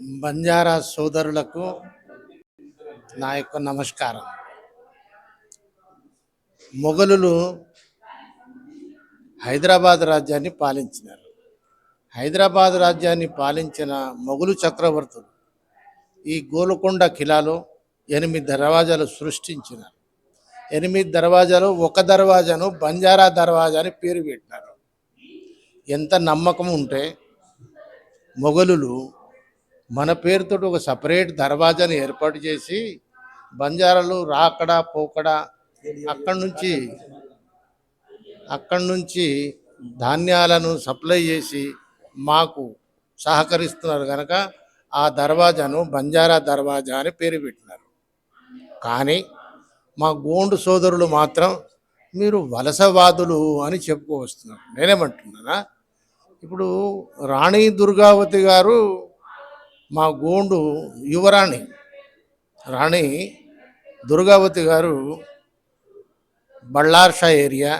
బంజారా సోదరులకు నా యొక్క నమస్కారం. మొఘలులు హైదరాబాద్ రాజ్యాన్ని పాలించినారు. హైదరాబాద్ రాజ్యాన్ని పాలించిన మొఘలు చక్రవర్తులు ఈ గోల్కొండ కిలాలో ఎనిమిది దర్వాజాలు సృష్టించినారు. ఎనిమిది దర్వాజాలు ఒక దర్వాజాను బంజారా దర్వాజా అని పేరు పెట్టినారు. ఎంత నమ్మకం ఉంటే మొఘలులు మన పేరుతో ఒక సపరేట్ దర్వాజాని ఏర్పాటు చేసి బంజారాలు రాకడా పోకడా అక్కడి నుంచి అక్కడి నుంచి ధాన్యాలను సప్లై చేసి మాకు సహకరిస్తున్నారు కనుక ఆ దర్వాజాను బంజారా దర్వాజా అని పేరు పెట్టినారు. కానీ మా గోండు సోదరులు మాత్రం మీరు వలసవాదులు అని చెప్పుకోవస్తున్నారు. నేనేమంటున్నానా? ఇప్పుడు రాణి దుర్గావతి గారు మా గోండు యువరాణి రాణి దుర్గావతి గారు బళ్ళార్షా ఏరియా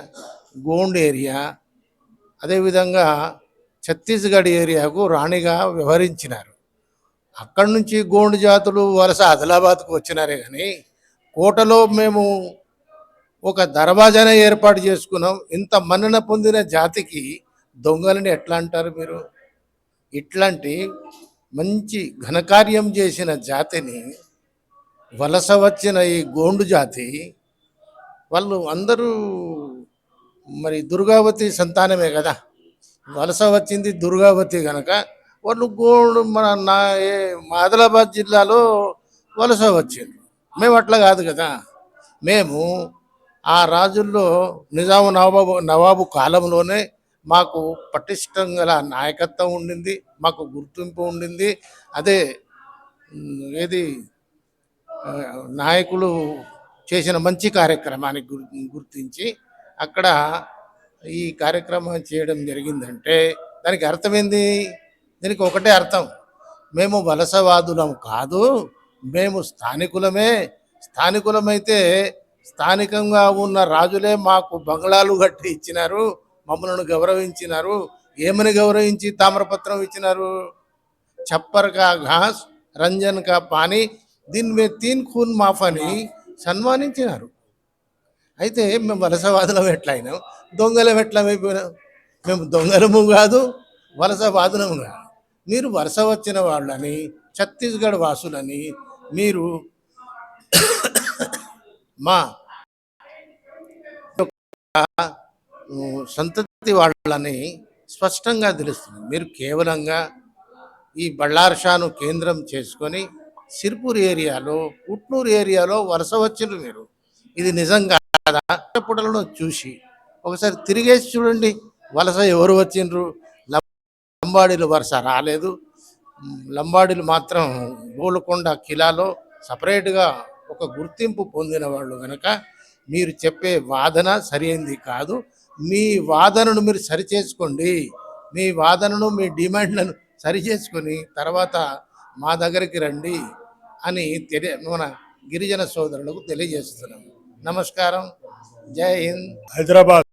గోండ్ ఏరియా అదేవిధంగా ఛత్తీస్గఢ్ ఏరియాకు రాణిగా వ్యవహరించినారు. అక్కడి నుంచి గోండు జాతులు వలస ఆదిలాబాద్కు వచ్చినారే కానీ కోటలో మేము ఒక దర్వాజానే ఏర్పాటు చేసుకున్నాం. ఇంత మన్నన పొందిన జాతికి దొంగలని ఎట్లా అంటారు మీరు? ఇట్లాంటి మంచి ఘనకార్యం చేసిన జాతిని వలస వచ్చిన ఈ గోండు జాతి వాళ్ళు అందరూ మరి దుర్గావతి సంతానమే కదా. వలస వచ్చింది దుర్గావతి కనుక వాళ్ళు గోండు మన నా ఏ- ఆదిలాబాద్ జిల్లాలో వలస వచ్చిండ్రు. మేము అట్లా కాదు కదా. మేము ఆ రాజుల్లో నిజాము నవాబు నవాబు కాలంలోనే మాకు పటిష్టం గల నాయకత్వం ఉండింది మాకు గుర్తింపు ఉండింది. అదే ఏది నాయకులు చేసిన మంచి కార్యక్రమానికి గుర్- గుర్తించి అక్కడ ఈ కార్యక్రమం చేయడం జరిగిందంటే దానికి అర్థమైంది? దీనికి ఒకటే అర్థం. మేము వలసవాదులం కాదు మేము స్థానికులమే. స్థానికులమైతే స్థానికంగా ఉన్న రాజులే మాకు బంగ్లాలు కట్టి ఇచ్చినారు. మమ్మల్ని గౌరవించినారు. ఏమని గౌరవించి తామ్రపత్రం ఇచ్చినారు? చప్పర్ కా ఘాస్ రంజన్ కా పానీ దీన్ని తీన్ ఖూన్ మాఫ్ అని సన్మానించినారు. అయితే మేము వలసవాదులం ఎట్లయినాం? దొంగలం ఎట్లమైపోయినాం? మేము దొంగలము కాదు వలసవాదులము కాదు మీరు వలస వచ్చిన వాళ్ళని ఛత్తీస్గఢ్ వాసులని మీరు మా సంతతి వాళ్ళని స్పష్టంగా తెలుస్తుంది. మీరు కేవలంగా ఈ బళ్ళార్షాను కేంద్రం చేసుకొని సిర్పూర్ ఏరియాలో ఉట్నూరు ఏరియాలో వలస వచ్చిండ్రు మీరు. ఇది నిజం కాదా? పుటలను చూసి ఒకసారి తిరిగేసి చూడండి. వలస ఎవరు వచ్చిండ్రు లంబాడీలు వరుస రాలేదు. లంబాడీలు మాత్రం గోల్కొండ కిలాలో సపరేట్గా ఒక గుర్తింపు పొందిన వాళ్ళు కనుక మీరు చెప్పే వాదన సరైంది కాదు. మీ వాదనను మీరు సరిచేసుకోండి మీ వాదనను మీ డిమాండ్లను సరి చేసుకొని తర్వాత మా దగ్గరికి రండి అని తెలియ మన గిరిజన సోదరులకు తెలియజేస్తున్నాం. నమస్కారం. జై హింద్. హైదరాబాద్.